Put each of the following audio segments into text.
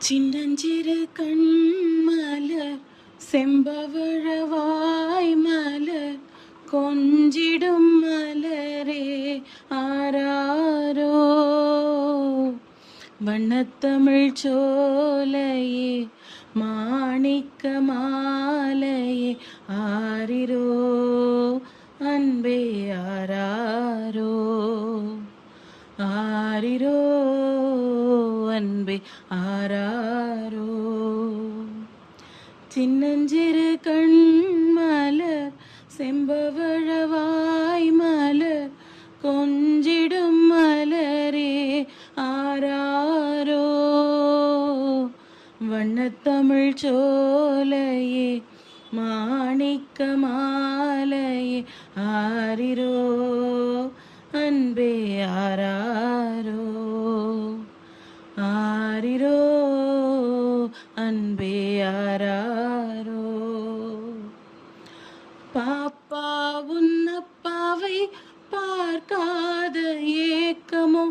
சின்னஞ்சிறு கண்மலர் செம்பவழவாய் மலர் கொஞ்சிடும் மலரே ஆராரோ வண்ணத்தமிழ் சோலையே மாணிக்க மாலையே ஆரிரோ அன்பே ஆராரோ ஆரிரோ அன்பே மாறாரோ? சின்னஞ்சிறு கண்மலர் செம்பவழவாய் மலர் கொஞ்சிடும் மலரே ஆராரோ? வண்ணத்தமிழ் சோலையே மாணிக்க மாலையே ஆரிரோ? அன்பே ஆராரோ? அன்பே ஆராரோ பாப்பா உன்னப்பாவை பார்க்காத ஏக்கமோ?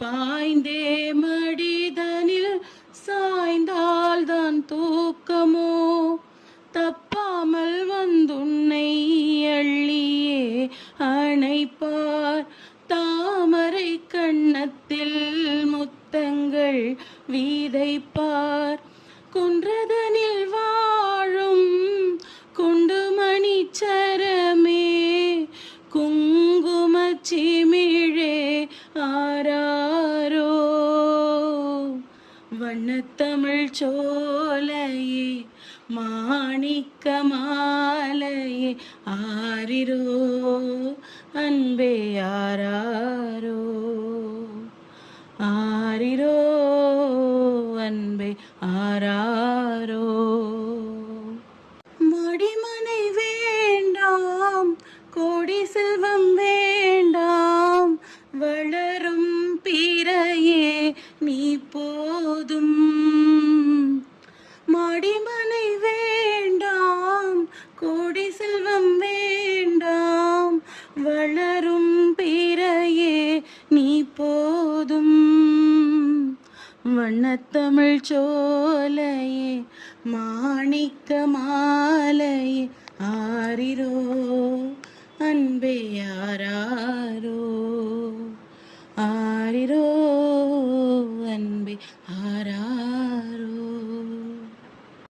பாய்ந்தே மடிதனில் சாய்ந்தால்தான் தூக்கமோ? தப்பாமல் வந்துன்னை அள்ளியே அணைப்பார். தாமரை கண்ணத்தில் முத்தங்கள் வீதைப்பார். குன்றதனில் வாழும் குண்டு மணிச்சரமே குங்குமச்சிமிழே ஆராரோ. வண்ணத்தமிழ் சோலையே மாணிக்க மாலையே ஆரிரோ. அன்பே ஆராரோ அன்பை ஆராரோ? மடிமனை வேண்டாம் கோடி செல்வம் வேண்டாம் வளரும் பிறையே நீ போதும். மடிமனை வேண்டாம் கோடி செல்வம் வேண்டாம் வளரும் பிறையே நீ போதும். வண்ணத்தமிழ் சோலையே மாணிக்கமா